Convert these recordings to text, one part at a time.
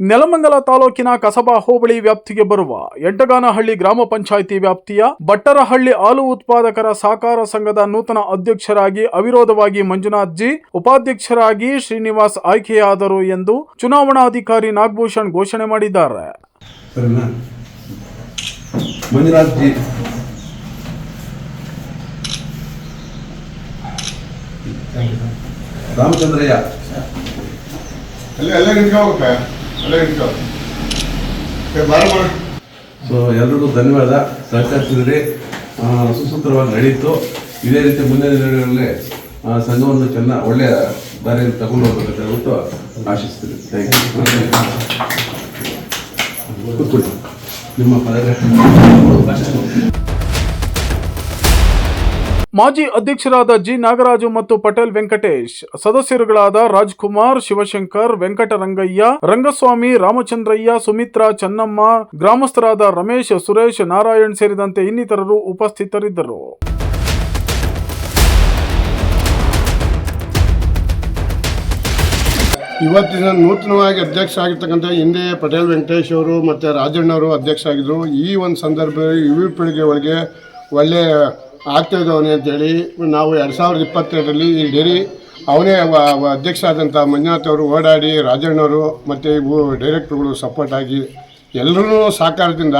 ನೆಲಮಂಗಲ ತಾಲೂಕಿನ ಕಸಬಾ ಹೋಬಳಿ ವ್ಯಾಪ್ತಿಗೆ ಬರುವ ಎಂಟಗಾನಹಳ್ಳಿ ಗ್ರಾಮ ಪಂಚಾಯಿತಿ ವ್ಯಾಪ್ತಿಯ ಬಟ್ಟರಹಳ್ಳಿ ಹಾಲು ಉತ್ಪಾದಕರ ಸಹಕಾರ ಸಂಘದ ನೂತನ ಅಧ್ಯಕ್ಷರಾಗಿ ಅವಿರೋಧವಾಗಿ ಮಂಜುನಾಥ್ ಜಿ ಉಪಾಧ್ಯಕ್ಷರಾಗಿ ಶ್ರೀನಿವಾಸ್ ಆಯ್ಕೆಯಾದರು ಎಂದು ಚುನಾವಣಾಧಿಕಾರಿ ನಾಗಭೂಷಣ್ ಘೋಷಣೆ ಮಾಡಿದ್ದಾರೆ. ರಾಮಚಂದ್ರಯ್ಯ. ಸೊ, ಎಲ್ರಿಗೂ ಧನ್ಯವಾದ. ಸಹಕರಿಸಿದ್ರಿ ಸುಸೂತ್ರವಾಗಿ ನಡೀತು. ಇದೇ ರೀತಿ ಮುಂದಿನ ದಿನಗಳಲ್ಲಿ ಸಂಘವನ್ನು ಚೆನ್ನಾಗಿ ಒಳ್ಳೆಯ ದಾರಿಯಲ್ಲಿ ತಗೊಂಡು ಹೋಗ್ಬೇಕಂತ ಹೇಳ್ಬಿಟ್ಟು ಆಶಿಸ್ತೀನಿ. ಥ್ಯಾಂಕ್ ಯು ನಿಮ್ಮ ಪದವಿ. ಮಾಜಿ ಅಧ್ಯಕ್ಷರಾದ ಜಿ ನಾಗರಾಜು ಮತ್ತು ಪಟೇಲ್ ವೆಂಕಟೇಶ್, ಸದಸ್ಯರುಗಳಾದ ರಾಜ್ಕುಮಾರ್ ಶಿವಶಂಕರ್, ವೆಂಕಟರಂಗಯ್ಯ, ರಂಗಸ್ವಾಮಿ, ರಾಮಚಂದ್ರಯ್ಯ, ಸುಮಿತ್ರಾ ಚೆನ್ನಮ್ಮ, ಗ್ರಾಮಸ್ಥರಾದ ರಮೇಶ್, ಸುರೇಶ್, ನಾರಾಯಣ್ ಸೇರಿದಂತೆ ಇನ್ನಿತರರು ಉಪಸ್ಥಿತರಿದ್ದರು. ಇವತ್ತಿನ ನೂತನವಾಗಿ ಅಧ್ಯಕ್ಷ ಆಗಿರ್ತಕ್ಕಂಥ ಹಿಂದೆ ಪಟೇಲ್ ವೆಂಕಟೇಶ್ ಅವರು ಮತ್ತು ರಾಜಣ್ಣವರು ಅಧ್ಯಕ್ಷ ಆಗಿದ್ದರು ಈ ಒಂದು ಸಂದರ್ಭದಲ್ಲಿ ಯುವ ಪೀಳಿಗೆ ಒಳಗೆ ಒಳ್ಳೆ ಆಗ್ತಾ ಅವನೇ ಅಂತೇಳಿ ನಾವು ಎರಡು ಸಾವಿರದ ಇಪ್ಪತ್ತೆರಡರಲ್ಲಿ ಈ ಡೇರಿ ಅವನೇ ಅಧ್ಯಕ್ಷ ಆದಂಥ ಮಂಜುನಾಥ್ ಅವರು ಓಡಾಡಿ ರಾಜಣ್ಣವರು ಮತ್ತು ಇವು ಡೈರೆಕ್ಟ್ರುಗಳು ಸಪೋರ್ಟ್ ಆಗಿ ಎಲ್ಲರೂ ಸಹಕಾರದಿಂದ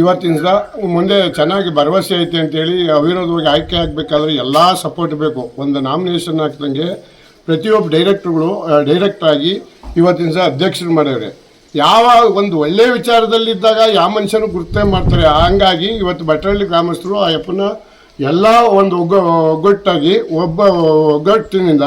ಇವತ್ತಿನಿಂದ ಮುಂದೆ ಚೆನ್ನಾಗಿ ಭರವಸೆ ಐತೆ ಅಂತೇಳಿ ಅವಿರೋಧವಾಗಿ ಆಯ್ಕೆ ಆಗಬೇಕಾದ್ರೆ ಎಲ್ಲ ಸಪೋರ್ಟ್ ಬೇಕು. ಒಂದು ನಾಮಿನೇಷನ್ ಹಾಕ್ದಂಗೆ ಪ್ರತಿಯೊಬ್ಬ ಡೈರೆಕ್ಟ್ರುಗಳು ಡೈರೆಕ್ಟ್ ಆಗಿ ಇವತ್ತಿನ ಸಹ ಅಧ್ಯಕ್ಷರು ಮಾಡ್ಯವ್ರೆ ಯಾವ ಒಂದು ಒಳ್ಳೆಯ ವಿಚಾರದಲ್ಲಿದ್ದಾಗ ಯಾವ ಮನುಷ್ಯನೂ ಗುರುತೇ ಮಾಡ್ತಾರೆ. ಹಂಗಾಗಿ ಇವತ್ತು ಭಟ್ರಳ್ಳಿ ಗ್ರಾಮಸ್ಥರು ಆ ಯಪ್ಪನ ಎಲ್ಲ ಒಂದು ಒಗ್ಗ ಒಗ್ಗಟ್ಟಾಗಿ ಒಬ್ಬ ಒಗ್ಗಟ್ಟಿನಿಂದ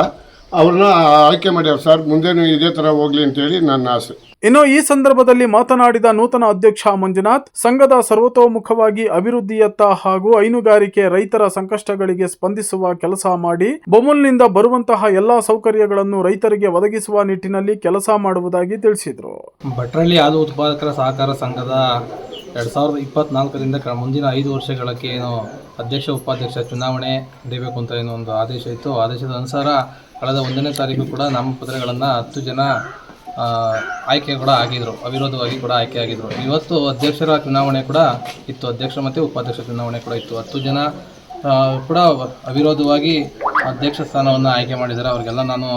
ಅವ್ರನ್ನ ಆಯ್ಕೆ ಮಾಡ್ಯಾರ. ಸರ್ ಮುಂದೇನು ಇದೇ ತರ ಹೋಗ್ಲಿ ಅಂತೇಳಿ ನನ್ನ ಆಸೆ. ಇನ್ನು ಈ ಸಂದರ್ಭದಲ್ಲಿ ಮಾತನಾಡಿದ ನೂತನ ಅಧ್ಯಕ್ಷ ಮಂಜುನಾಥ್ ಸಂಘದ ಸರ್ವತೋಮುಖವಾಗಿ ಅಭಿವೃದ್ಧಿಯತ್ತ ಹಾಗೂ ಹೈನುಗಾರಿಕೆ ರೈತರ ಸಂಕಷ್ಟಗಳಿಗೆ ಸ್ಪಂದಿಸುವ ಕೆಲಸ ಮಾಡಿ ಬೊಮ್ಮಲ್ನಿಂದ ಬರುವಂತಹ ಎಲ್ಲಾ ಸೌಕರ್ಯಗಳನ್ನು ರೈತರಿಗೆ ಒದಗಿಸುವ ನಿಟ್ಟಿನಲ್ಲಿ ಕೆಲಸ ಮಾಡುವುದಾಗಿ ತಿಳಿಸಿದರು. ಭಟ್ರಳ್ಳಿ ಹಾಲು ಉತ್ಪಾದಕರ ಸಹಕಾರ ಸಂಘದ ಎರಡು ಸಾವಿರದ ಇಪ್ಪತ್ನಾಲ್ಕರಿಂದ ಕ ಮುಂದಿನ ಐದು ವರ್ಷಗಳಕ್ಕೆ ಏನು ಅಧ್ಯಕ್ಷ, ಉಪಾಧ್ಯಕ್ಷ ಚುನಾವಣೆ ನಡೀಬೇಕು ಅಂತ ಏನೋ ಒಂದು ಆದೇಶ ಇತ್ತು. ಆದೇಶದ ಅನುಸಾರ ಕಳೆದ ಒಂದನೇ ತಾರೀಕು ಕೂಡ ನಾಮಪತ್ರಗಳನ್ನು ಹತ್ತು ಜನ ಆಯ್ಕೆ ಕೂಡ ಆಗಿದ್ರು. ಅವಿರೋಧವಾಗಿ ಕೂಡ ಆಯ್ಕೆ ಆಗಿದ್ದರು ಇವತ್ತು ಅಧ್ಯಕ್ಷರ ಚುನಾವಣೆ ಕೂಡ ಇತ್ತು. ಅಧ್ಯಕ್ಷ ಮತ್ತು ಉಪಾಧ್ಯಕ್ಷ ಚುನಾವಣೆ ಕೂಡ ಇತ್ತು. ಹತ್ತು ಜನ ಕೂಡ ಅವಿರೋಧವಾಗಿ ಅಧ್ಯಕ್ಷ ಸ್ಥಾನವನ್ನು ಆಯ್ಕೆ ಮಾಡಿದ್ದಾರೆ. ಅವರಿಗೆಲ್ಲ ನಾನು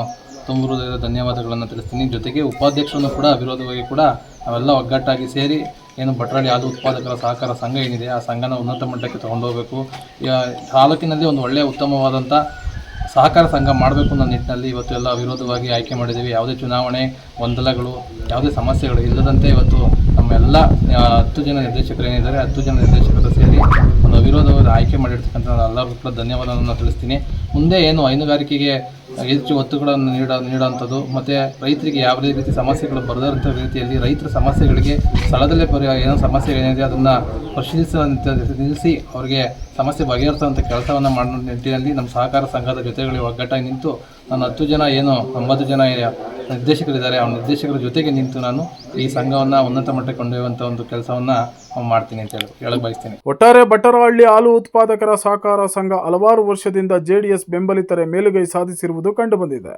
ತುಂಬ ಧನ್ಯವಾದಗಳನ್ನು ತಿಳಿಸ್ತೀನಿ. ಜೊತೆಗೆ ಉಪಾಧ್ಯಕ್ಷರನ್ನು ಕೂಡ ಅವಿರೋಧವಾಗಿ ಕೂಡ ನಾವೆಲ್ಲ ಒಗ್ಗಟ್ಟಾಗಿ ಸೇರಿ ಏನು ಭಟ್ರಾಳಿ ಹಾಲು ಉತ್ಪಾದಕರ ಸಹಕಾರ ಸಂಘ ಏನಿದೆ, ಆ ಸಂಘನ ಉನ್ನತ ಮಟ್ಟಕ್ಕೆ ತಗೊಂಡೋಗ್ಬೇಕು. ತಾಲೂಕಿನಲ್ಲಿ ಒಂದು ಒಳ್ಳೆಯ ಉತ್ತಮವಾದಂಥ ಸಹಕಾರ ಸಂಘ ಮಾಡಬೇಕು ಅನ್ನೋ ನಿಟ್ಟಿನಲ್ಲಿ ಇವತ್ತು ಎಲ್ಲ ವಿರೋಧವಾಗಿ ಆಯ್ಕೆ ಮಾಡಿದ್ದೀವಿ. ಯಾವುದೇ ಚುನಾವಣೆ, ಗೊಂದಲಗಳು, ಯಾವುದೇ ಸಮಸ್ಯೆಗಳು ಇಲ್ಲದಂತೆ ಇವತ್ತು ನಮ್ಮೆಲ್ಲ ಎಲ್ಲ ಹತ್ತು ಜನ ನಿರ್ದೇಶಕರು ಏನಿದ್ದಾರೆ, ಹತ್ತು ಜನ ನಿರ್ದೇಶಕರು ಸೇರಿ ಒಂದು ಅವಿರೋಧವಾದ ಆಯ್ಕೆ ಮಾಡಿರ್ತಕ್ಕಂಥ ಎಲ್ಲರಿಗೂ ಕೂಡ ಧನ್ಯವಾದವನ್ನು ತಿಳಿಸ್ತೀನಿ. ಮುಂದೆ ಏನು ಹೈನುಗಾರಿಕೆಗೆ ಹೆಚ್ಚು ಒತ್ತುಗಳನ್ನು ನೀಡ, ನೀಡುವಂಥದ್ದು, ಮತ್ತು ರೈತರಿಗೆ ಯಾವುದೇ ರೀತಿ ಸಮಸ್ಯೆಗಳು ಬರದಂಥ ರೀತಿಯಲ್ಲಿ ರೈತರ ಸಮಸ್ಯೆಗಳಿಗೆ ಸ್ಥಳದಲ್ಲೇ ಪರಿಹಾರ, ಏನೋ ಸಮಸ್ಯೆಗಳೇನಿದೆ ಅದನ್ನು ಪರಿಶೀಲಿಸುವಂಥ ನಿಲ್ಲಿಸಿ ಅವರಿಗೆ ಸಮಸ್ಯೆ ಬಗೆಹರಿಸುವಂಥ ಕೆಲಸವನ್ನು ಮಾಡೋ ನಿಟ್ಟಿನಲ್ಲಿ ನಮ್ಮ ಸಹಕಾರ ಸಂಘದ ಜೊತೆಗಳಿಗೆ ಒಗ್ಗಟ್ಟಾಗಿ ನಿಂತು ನಾನು ಹತ್ತು ಜನ ಏನು ಒಂಬತ್ತು ಜನ ನಿರ್ದೇಶಕರಿದ್ದಾರೆ ಆ ನಿರ್ದೇಶಕರ ಜೊತೆಗೆ ನಿಂತು ನಾನು ಈ ಸಂಘವನ್ನು ಉನ್ನತ ಮಟ್ಟಕ್ಕೆ ಕೊಂಡೊಯ್ಯುವಂಥ ಒಂದು ಕೆಲಸವನ್ನು ಮಾಡ್ತೀನಿ ಅಂತ ಹೇಳಿ ಹೇಳಕ್ ಬಯಸ್ತೀನಿ. ಒಟ್ಟಾರೆ ಬಟ್ಟರಹಳ್ಳಿ ಹಾಲು ಉತ್ಪಾದಕರ ಸಹಕಾರ ಸಂಘ ಹಲವಾರು ವರ್ಷದಿಂದ ಜೆಡಿಎಸ್ ಬೆಂಬಲಿತರೆ ಮೇಲುಗೈ ಸಾಧಿಸಿರುವುದು ಕಂಡುಬಂದಿದೆ